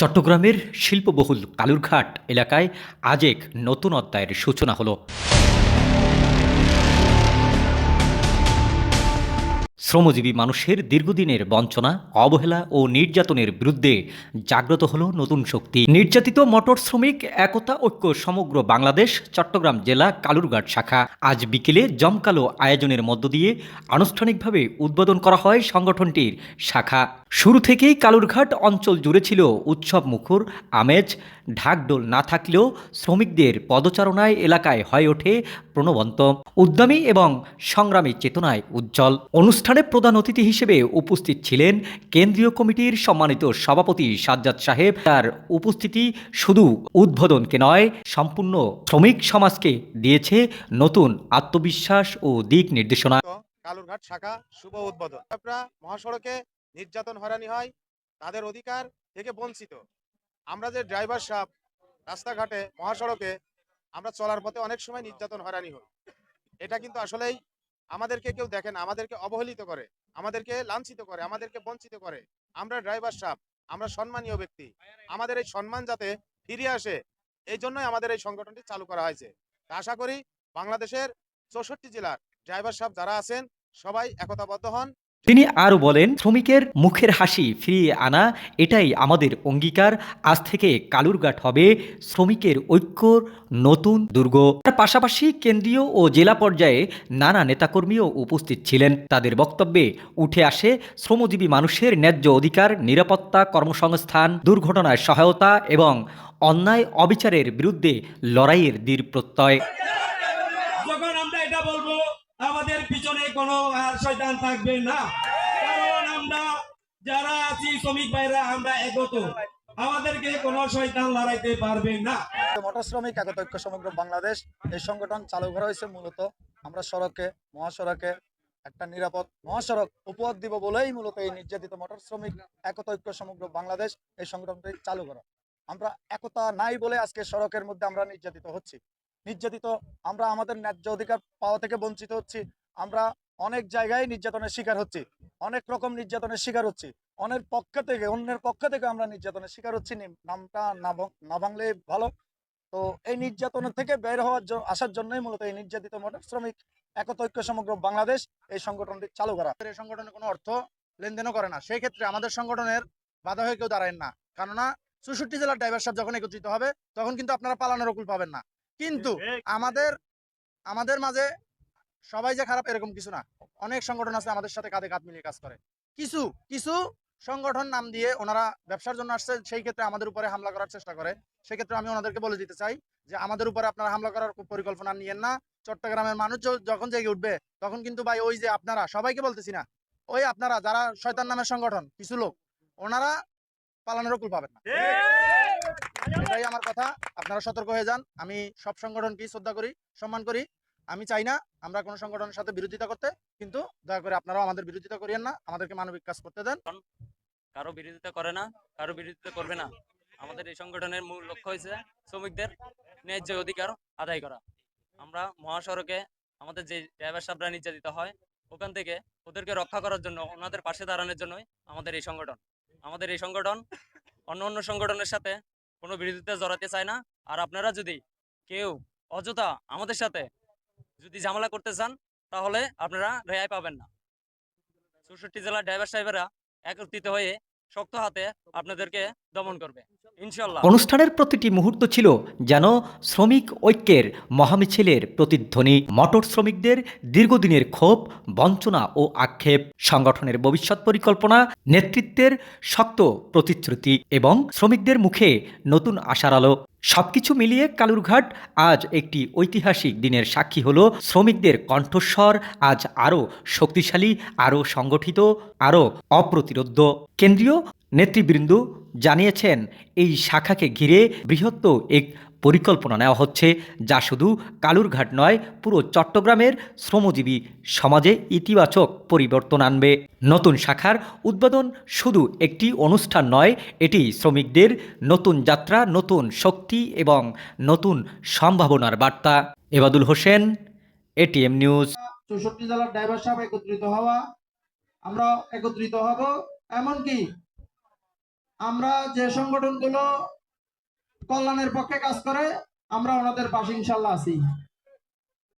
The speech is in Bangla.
চট্টগ্রামের শিল্পবহুল কালুরঘাট এলাকায় আজ এক নতুন অধ্যায়ের সূচনা হলো। শ্রমজীবী মানুষের দীর্ঘদিনের বঞ্চনা, অবহেলা ও নির্যাতনের বিরুদ্ধে জাগ্রত হলো নতুন শক্তি। নির্যাতিত মোটর শ্রমিক, একতা ঐক্য সমগ্র বাংলাদেশ, চট্টগ্রাম জেলা, কালুরঘাট শাখা। আজ বিকেলে জমকালো আয়োজনের মধ্য দিয়ে আনুষ্ঠানিকভাবে উদ্বোধন করা হয় সংগঠনটির শাখা। শুরু থেকেই কালুরঘাট অঞ্চল জুড়ে ছিল উৎসব মুখর, আমেজ। ঢাকডোল না থাকলেও শ্রমিকদের পদচারণায় এলাকায় হয়ে ওঠে প্রণবন্ত। উদ্যমী এবং সংগ্রামী চেতনায় উজ্জ্বল। অনুষ্ঠানে প্রধান অতিথি হিসেবে উপস্থিত ছিলেন কেন্দ্রীয় কমিটির সম্মানিত সভাপতি সাজ্জাদ সাহেব। তার উপস্থিতি শুধু উদ্বোধনকে নয়, সম্পূর্ণ শ্রমিক সমাজকে দিয়েছে নতুন আত্মবিশ্বাস ও দিক নির্দেশনা। কালুরঘাট শাখা শুভ উদ্বোধন। মহাসড়কে নির্যাতন, হয়রানি হয়, তাদের অধিকার থেকে বঞ্চিত। আমরা যে ড্রাইভার সাহেব রাস্তাঘাটে, মহাসড়কে আমরা চলার পথে অনেক সময় নির্যাতন, হয়রানি হই। এটা কিন্তু আসলেই আমাদেরকে কেউ দেখে না, আমাদেরকে অবহেলিত করে, আমাদেরকে লাঞ্ছিত করে, আমাদেরকে বঞ্চিত করে। আমরা ড্রাইভার সাহেব আমরা সম্মানীয় ব্যক্তি। আমাদের এই সম্মান যাতে ফিরে আসে, এই জন্যই আমাদের এই সংগঠনটি চালু করা হয়েছে। আশা করি বাংলাদেশের চৌষট্টি জেলার ড্রাইভার সাহেব যারা আছেন, সবাই একতাবদ্ধ হন তিনি আরও বলেন, শ্রমিকের মুখের হাসি ফিরিয়ে আনা, এটাই আমাদের অঙ্গীকার। আজ থেকে কালুরঘাট হবে শ্রমিকের ঐক্যর নতুন দুর্গ। তার পাশাপাশি কেন্দ্রীয় ও জেলা পর্যায়ে নানা নেতাকর্মীও উপস্থিত ছিলেন। তাদের বক্তব্যে উঠে আসে, শ্রমজীবী মানুষের ন্যায্য অধিকার, নিরাপত্তা, কর্মসংস্থান, দুর্ঘটনায় সহায়তা এবং অন্যায় অবিচারের বিরুদ্ধে লড়াইয়ের দৃঢ় প্রত্যয়। আমাদের পিছনে কোনো শয়তান থাকবে না। কারণ আমরা যারা আছি, শ্রমিক ভাইরা, আমরা একত মহাসড়কে একটা নিরাপদ মহাসড়ক দিব বলেই মূলত এই নির্যাতিত মোটর শ্রমিক সমগ্র বাংলাদেশ এই সংগঠনটি চালু করা। আমরা একতা নাই বলে আজকে সড়কের মধ্যে আমরা নির্যাতিত হচ্ছি। নির্যাতিত। আমরা আমাদের ন্যায্য অধিকার পাওয়া থেকে বঞ্চিত হচ্ছি। আমরা অনেক জায়গায় নির্যাতনের শিকার হচ্ছি। অনেক রকম নির্যাতনের শিকার হচ্ছি। অনেক পক্ষ থেকে, অন্যের পক্ষ থেকে আমরা নির্যাতনের শিকার হচ্ছি। নামটা না ভাঙলে ভালো। তো এই নির্যাতনের থেকে বের হওয়ার আসার জন্যই মূলত এই নির্যাতিত মোটর শ্রমিক একতা ঐক্য সমগ্র বাংলাদেশ এই সংগঠনটি চালু করা। এই সংগঠনে কোনো অর্থ লেনদেনও করে না। সেই ক্ষেত্রে আমাদের সংগঠনের বাধা হয়ে কেউ দাঁড়ায় না। কেননা চৌষট্টি জেলার ড্রাইভার সাহেব যখন একত্রিত হবে, তখন কিন্তু আপনারা পালানোর অকুল পাবেন না। কিন্তু আমাদের আমাদের মাঝে সবাই যে খারাপ এরকম কিছু না। অনেক সংগঠন আছে আমাদের সাথে কাঁধে কাঁধ মিলিয়ে কাজ করে। কিছু কিছু সংগঠন নাম দিয়ে ওনারা ব্যবসার জন্য আসছে সেই ক্ষেত্রে আমাদের উপরে হামলা করার চেষ্টা করে। সেক্ষেত্রে আমি ওনাদেরকে বলে দিতে চাই যে আমাদের উপরে আপনারা হামলা করার পরিকল্পনা নিয়েন না। চট্টগ্রামের মানুষ যখন জেগে উঠবে তখন কিন্তু ভাই ওই যে আপনারা সবাইকে বলতেছি না। ওই আপনারা যারা শয়তান নামের সংগঠন কিছু লোক ওনারা পালানোর কুল পাবেন না। এটাই আমার কথা। আপনারা সতর্ক হয়ে যান। আমি সব সংগঠনকেই শ্রদ্ধা করি সম্মান করি। আমি চাই না আমরা কোনো সংগঠনের সাথে বিরোধিতা করতে কিন্তু দয়া করে আপনারাও আমাদের বিরোধিতা করিয়েন না। আমাদেরকে মানবিক কাজ করতে দেন। কারও বিরোধিতা করে না কারও বিরোধিতা করবে না। আমাদের এই সংগঠনের মূল লক্ষ্য হয়েছে শ্রমিকদের ন্যায্য অধিকার আদায় করা। আমরা মহাসড়কে আমাদের যে ড্রাইভার সাহেবরা নির্যাতিত হয় ওখান থেকে ওদেরকে রক্ষা করার জন্য ওনাদের পাশে দাঁড়ানোর জন্যই আমাদের এই সংগঠন। আমাদের এই সংগঠন অন্য অন্য সংগঠনের সাথে কোনো বিরোধিতা জড়াতে চায় না। আর আপনারা যদি কেউ অযথা আমাদের সাথে যদি ঝামেলা করতে চান, তাহলে আপনারা রেহাই পাবেন না। চৌষট্টি জেলার ড্রাইভার সাহেবেরা একত্রিত হয়ে শক্ত হাতে আপনাদেরকে দমন করবে। ইনশাল্লাহ অনুষ্ঠানের প্রতিটি মুহূর্ত ছিল যেন শ্রমিক ঐক্যের মহামিছিলের প্রতিধ্বনি। মটর শ্রমিকদের দীর্ঘদিনের ক্ষোভ, বঞ্চনা ও আক্ষেপ, সংগঠনের ভবিষ্যৎ পরিকল্পনা, নেতৃত্বের শক্ত প্রতিশ্রুতি এবং শ্রমিকদের মুখে নতুন আশার আলো। সবকিছু মিলিয়ে কালুরঘাট আজ একটি ঐতিহাসিক দিনের সাক্ষী হল শ্রমিকদের কণ্ঠস্বর, আজ আরও শক্তিশালী, আরও সংগঠিত, আরও অপ্রতিরোধ কেন্দ্রীয় নেতৃবৃন্দ জানিয়েছেন, এই শাখাকে ঘিরে বৃহত্ত এক পরিকল্পনা নেওয়া হচ্ছে, যা শুধু কালুরঘাট নয়, পুরো চট্টগ্রামের শ্রমজীবী সমাজে ইতিবাচক পরিবর্তন আনবে। নতুন শাখার উদ্বোধন শুধু একটি অনুষ্ঠান নয়, এটি শ্রমিকদের নতুন যাত্রা, নতুন শক্তি এবং নতুন সম্ভাবনার বার্তা। Ebadul Hossain ATM news. চৌষট্টি জেলার ড্রাইভার সাহেব একত্রিত হওয়া, আমরা একত্রিত হব। এমনকি আমরা যে সংগঠনগুলো কল্যাণের পক্ষে কাজ করে আমরা ওনাদের পাশে ইনশাল্লাহ আছি।